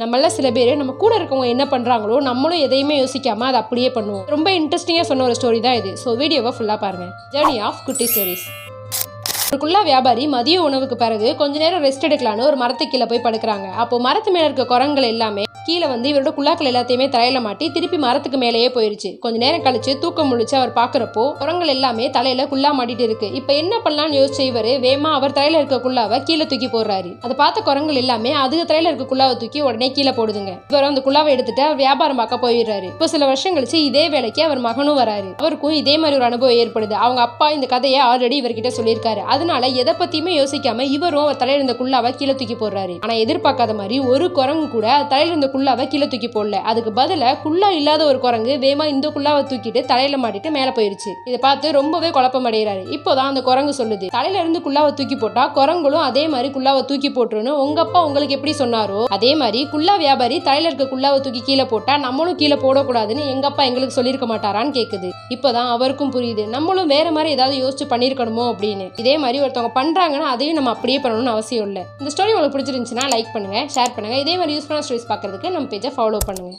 நம்மள சில பேர் நம்ம கூட இருக்கவங்க என்ன பண்ணுறாங்களோ நம்மளும் எதையுமே யோசிக்காமல் அதை அப்படியே பண்ணுவோம். ரொம்ப இன்ட்ரெஸ்டிங்காக சொன்ன ஒரு ஸ்டோரி தான் இது. ஸோ வீடியோவை ஃபுல்லாக பாருங்கள் ஜேர்னி ஆஃப் குட்டி ஸ்டோரிஸ் ஒரு குள்ளா வியாபாரி மதிய உணவுக்கு பிறகு கொஞ்ச நேரம் ரெஸ்ட் எடுக்கலான்னு ஒரு மரத்துக்கு கீழே போய் படுக்கிறாங்க. அப்போ மரத்து மேல இருக்க குரங்குகள் எல்லாமே கீழே வந்து இவரோட குழாக்கள் எல்லாத்தையுமே தலையில மாட்டி திருப்பி மரத்துக்கு மேலேயே போயிருச்சு. கொஞ்ச நேரம் கழிச்சு தூக்கம் முழிச்சு அவர் பாக்குறப்போ குரங்கள் எல்லாமே தலையில குள்ளா மாட்டிட்டு இருக்கு. இப்போ என்ன பண்ணலாம்னு யோசிச்சு இவரு வேமா அவர் தலையில இருக்க குள்ளாவை கீழே தூக்கி போடுறாரு. அதை பார்த்த குரங்கள் எல்லாமே அதுக்கு தலையில இருக்க குள்ளாவை தூக்கி உடனே கீழே போடுதுங்க. இவர் அந்த குள்ளாவை எடுத்துட்டு அவர் வியாபாரம் பார்க்க போயிடுறாரு. இப்போ சில வருஷம் கழிச்சு இதே வேலைக்கு அவர் மகனும் வராரு. அவருக்கும் இதே மாதிரி ஒரு அனுபவம் ஏற்படுது. அவங்க அப்பா இந்த கதையை ஆல்ரெடி இவர்கிட்ட சொல்லியிருக்காரு. அதனால எதை பத்தியுமே யோசிக்காம இவரும் அவர் தலையில இருந்த குள்ளாவை கீழே தூக்கி போடுறாரு. ஆனா எதிர்பார்க்காத மாதிரி ஒரு குரங்கு கூட அது தலையில இருந்த குள்ளாவை கீழே தூக்கி போடல. அதுக்கு பதில குள்ளா இல்லாத ஒரு குரங்கு வேமா இந்த குள்ளாவை தூக்கிட்டு தலையில மாட்டிட்டு மேல போயிருச்சு. இதை பார்த்து ரொம்பவே குழப்பம் அடைகிறாரு இப்போதான் அந்த குரங்கு சொல்லுது. தலையில இருந்து குள்ளாவை தூக்கி போட்டா குரங்களும் அதே மாதிரி குள்ளாவை தூக்கி போட்டுருன்னு உங்க அப்பா உங்களுக்கு எப்படி சொன்னாரோ அதே மாதிரி குள்ளா வியாபாரி தலையில இருக்க குள்ளாவை தூக்கி கீழே போட்டா நம்மளும் கீழே போடக்கூடாதுன்னு எங்க அப்பா எங்களுக்கு சொல்லியிருக்க மாட்டாரான்னு கேக்குது. இப்போதான் அவருக்கும் புரியுது. நம்மளும் வேற மாதிரி ஏதாவது யோசிச்சு பண்ணிருக்கணுமோ அப்படின்னு. இதே மாதிரி ஒருத்தவங்க பண்ணுறாங்கன்னா அதையும் நம்ம அப்படியே பண்ணணும்னு அவசியம் இல்லை. இந்த ஸ்டோரி உங்களுக்கு பிடிச்சிருந்துச்சுன்னா லைக் பண்ணுங்க ஷேர் பண்ணுங்கள் இதே மாதிரி யூஸ்ஃபுல்லான ஸ்டோரிஸ் பார்க்குறதுக்கு நம்ம பேஜை ஃபாலோ பண்ணுங்கள்